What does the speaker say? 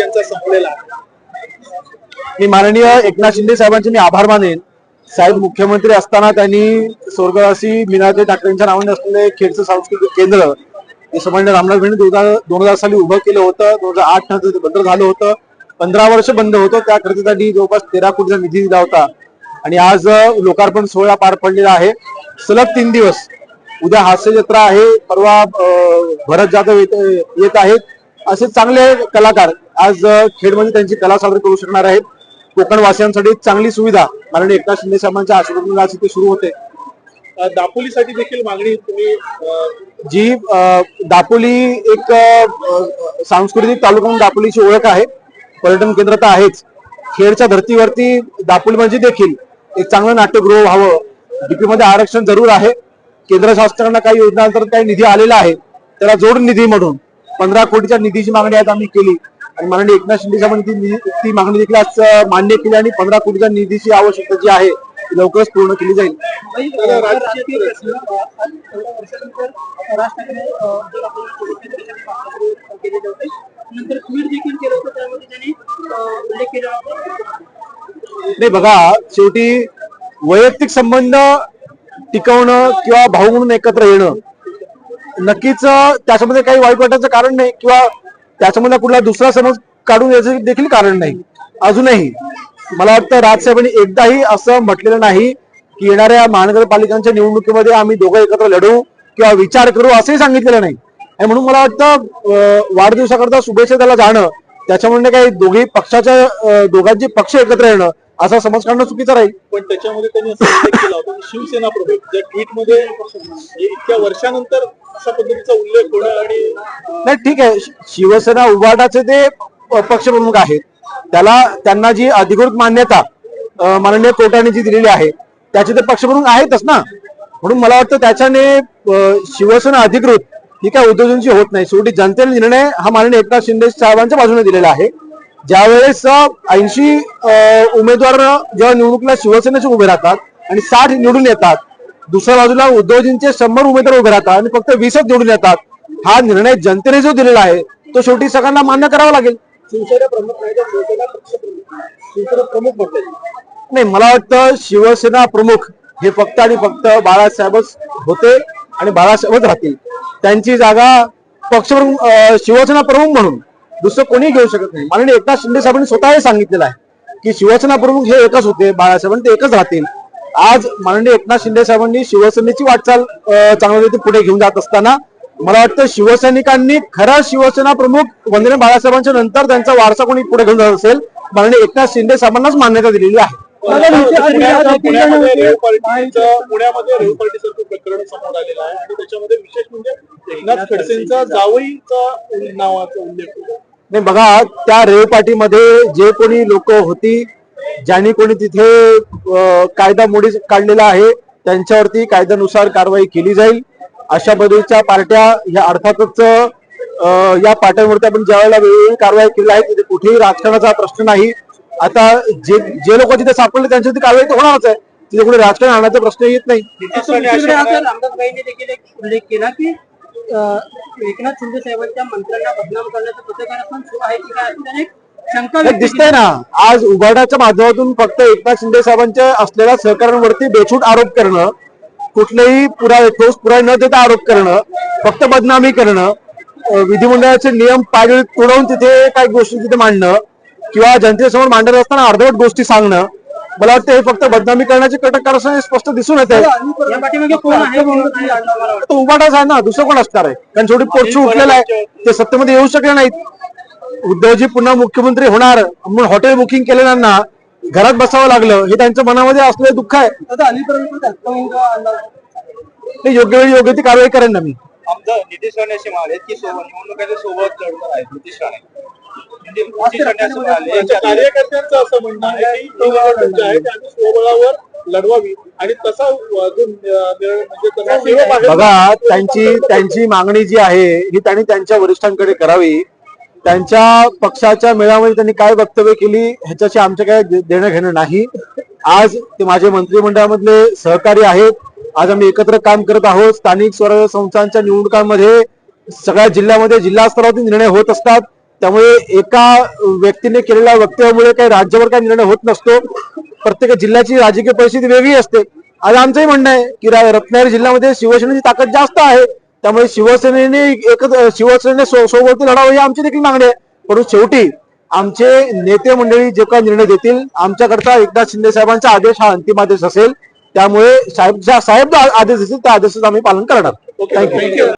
यांचा संपलेला मी माननीय एकनाथ शिंदे साहेबांचे मी आभार मानेन. साहेब मुख्यमंत्री असताना त्यांनी स्वर्गवासी मीनाते ठाकरेंच्या नावाने असलेले खेडचं सांस्कृतिक केंद्र हे सन्मान्य रामनाथ भेंडे दोन हजार साली उभं केलं होतं. दोन हजार आठ नंतर ते बंद झालं होतं. पंधरा वर्ष बंद होतं. त्या खर्चासाठी जवळपास तेरा कोटीचा निधी दिला होता. आणि आज लोकार्पण सोहळा पार पडलेला आहे. सलग तीन दिवस. उद्या हास्य जत्रा आहे. परवा भरत जाधव येत आहेत. असे चांगले कलाकार आज खेडमध्ये त्यांची कला सादर करू शकणार आहेत. कोकण वासियांसाठी चांगली सुविधा. माननीय एकनाथ शिंदे साहेबांच्या आशीर्वादातून आज इथे सुरू होते. दापोलीसाठी देखील मागणी तुम्ही जी दापोली एक सांस्कृतिक तालुका म्हणून दापोलीची ओळख आहे. पर्यटन केंद्र तर आहेच. खेडच्या धर्तीवरती दापोली म्हणजे देखील एक चांगलं नाट्यगृह व्हावं. डीपी मध्ये आरक्षण जरूर आहे. केंद्र शासनाकडनं काही योजनांतर्गत काही निधी आलेला आहे. त्याला जोड निधी म्हणून पंधरा कोटीच्या निधीची मागणी आज आम्ही केली. आणि माननीय एकनाथ शिंदे साहेबांनी ती मागणी देखील आज मान्य केली आणि पंधरा कोटीच्या निधीची आवश्यकता जी आहे ती लवकरच पूर्ण केली जाईल. नाही बघा शेवटी वैयक्तिक संबंध टिकवणं किंवा भाऊ म्हणून एकत्र येणं नक्कीच त्याच्यामध्ये काही वाईट वाटायचं कारण नाही किंवा त्याच्यामध्ये कुठला दुसरा समज काढून याचं देखील कारण नाही. अजूनही मला वाटतं राजसाहेबांनी एकदाही असं म्हटलेलं नाही की येणाऱ्या महानगरपालिकांच्या निवडणुकीमध्ये आम्ही दोघं एकत्र लढू किंवा विचार करू असंही सांगितलेलं नाही. आणि म्हणून मला वाटतं वाढदिवसाकरता शुभेच्छा त्याला जाणं त्याच्यामुळे काही दोघी पक्षाच्या दोघांचे पक्ष एकत्र येणं असा समज काढणं चुकीचं राहील. पण त्याच्यामध्ये त्यांनी असं उल्लेख केला होता की शिवसेना प्रमुख ज्या ट्विटमध्ये हे इतक्या वर्षानंतर अशा पद्धतीचा उल्लेख होणं आणि नाही ठीक आहे. शिवसेना उभाटाचे ते पक्षप्रमुख आहेत त्याला त्यांना जी अधिकृत मान्यता माननीय कोर्टाने जी दिलेली आहे त्याचे ते पक्षप्रमुख आहेतच ना? म्हणून मला वाटतं त्याच्याने शिवसेना अधिकृत ही काय उद्योजकांची होत नाही. शेवटी जनतेने निर्णय हा माननीय एकनाथ शिंदे साहेबांच्या बाजूने दिलेला आहे. ज्यावेळेस ऐंशी उमेदवार जेव्हा निवडणुकीला शिवसेनेचे उभे राहतात आणि साठ निवडून येतात दुसऱ्या बाजूला उद्धवजींचे शंभर उमेदवार उभे राहतात आणि फक्त वीसच निवडून येतात हा निर्णय जनतेने जो दिलेला आहे तो शेवटी सगळ्यांना मान्य करावा लागेल. शिवसेना प्रमुख नाही मला वाटतं शिवसेना प्रमुख हे फक्त आणि फक्त बाळासाहेबच होते आणि बाळासाहेबच राहतील. त्यांची जागा पक्षप्रमुख शिवसेना प्रमुख म्हणून दुसरं कोणी घेऊ शकत नाही. माननीय एकनाथ शिंदे साहेबांनी स्वतः हे सांगितलेलं आहे की शिवसेना प्रमुख हे एकच होते बाळासाहेब आणि ते एकच राहतील. आज माननीय एकनाथ शिंदे साहेबांनी शिवसेनेची वाटचाल चांगल्या रीती पुढे घेऊन जात असताना मला वाटतं शिवसैनिकांनी खरा शिवसेना प्रमुख वंदने बाळासाहेबांच्या नंतर त्यांचा वारसा कोणी पुढे घेऊन जात असेल माननीय एकनाथ शिंदे साहेबांनाच मान्यता दिलेली आहे. पुण्यामध्ये रेव प्रकरण समोर आलेलं आहे. आणि त्याच्यामध्ये विशेष म्हणजे एकनाथ खडसेंचा जावईचा नावाचा उल्लेख होता. नाही बघा त्या रेव पार्टीमध्ये जे कोणी लोक होती ज्यांनी कोणी तिथे कायदा मोडी काढलेला आहे त्यांच्यावरती कायद्यानुसार कारवाई केली जाईल. अशा पद्धतीच्या पार्ट्या ह्या अर्थातच या पार्ट्यांवरती आपण ज्या वेळेला वेगवेगळी कारवाई केली आहे तिथे कुठेही राजकारणाचा प्रश्न नाही. आता जे जे लोक तिथे सापडले त्यांच्यावरती कारवाई तर होणारच आहे. तिथे कुठे राजकारण आणण्याचा प्रश्न येत नाही. एकनाथ शिंदे साहेबांच्या मंत्र्यांना बदनाम करण्याचं पत्रकारातून सुरू आहे की काय एक. दिसतंय ना आज उघाडाच्या माध्यमातून फक्त एकनाथ शिंदे साहेबांच्या असलेल्या सहकार्यांवरती बेछूट आरोप करणं कुठलेही पुरावे ठोस पुरावे न देता आरोप करणं फक्त बदनामी करणं विधिमंडळाचे नियम पायदळी तोडवून तिथे काही गोष्टी तिथे मांडणं किंवा जनतेसमोर मांडत असताना अर्धवट गोष्टी सांगणं मला वाटतं हे फक्त बदनामी करण्याचे कटक कारस्थाने स्पष्ट दिसून येते. या पाठीमागे कोण आहे. तो उभाटाच आहे ना दुसरं कोण असणार आहे? कारण शेवटी पोटशी उठलेला आहे. ते सत्तेमध्ये येऊ शकले नाहीत. उद्धवजी पुन्हा मुख्यमंत्री होणार. म्हणून हॉटेल बुकिंग केलेल्यांना घरात बसावं लागलं. हे त्यांच्या मनामध्ये असलेलं दुःख आहे. ते योग्य वेळी योग्य ती कारवाई करेन ना मी. आमचं नितीश राणे असे म्हणाले की सोबत निवडणुकीच्या सोबत लढणार आहे नितीश राणे. कार्यकर्त्यांचं असं म्हणणं आहे की ही निवडणूक आहे ती आम्ही स्वबळावर लढवावी. आणि तसा म्हणजे. बघा त्यांची त्यांची मागणी जी आहे ही त्यांनी त्यांच्या वरिष्ठांकडे करावी. त्यांच्या पक्षाच्या मेळाव्यामध्ये त्यांनी काय वक्तव्य केली ह्याच्याशी आमचं काय देणं घेणं नाही. आज ते माझे मंत्रिमंडळामधले सहकारी आहेत. आज आम्ही एकत्र काम करत आहोत. स्थानिक स्वराज्य संस्थांच्या निवडणुकांमध्ये सगळ्या जिल्ह्यामध्ये जिल्हा स्तरावरती निर्णय होत असतात. त्यामुळे एका व्यक्तीने केलेल्या वक्तव्यामुळे काही राज्यावर काही निर्णय होत नसतो. प्रत्येक जिल्ह्याची राजकीय परिस्थिती वेगळी असते. आज आमचंही म्हणणं आहे की रत्नागिरी जिल्ह्यामध्ये शिवसेनेची ताकद जास्त आहे. त्यामुळे शिवसेनेने एकच शिवसेने सोबत लढावं ही आमची देखील मागणी आहे. परंतु शेवटी आमचे नेते मंडळी जे काही निर्णय देतील आमच्याकरता एकनाथ शिंदे साहेबांचा आदेश हा अंतिम आदेश असेल. त्यामुळे साहेब साहेब आदेश देतील त्या आदेशाचं आम्ही पालन करणार. थँक्यू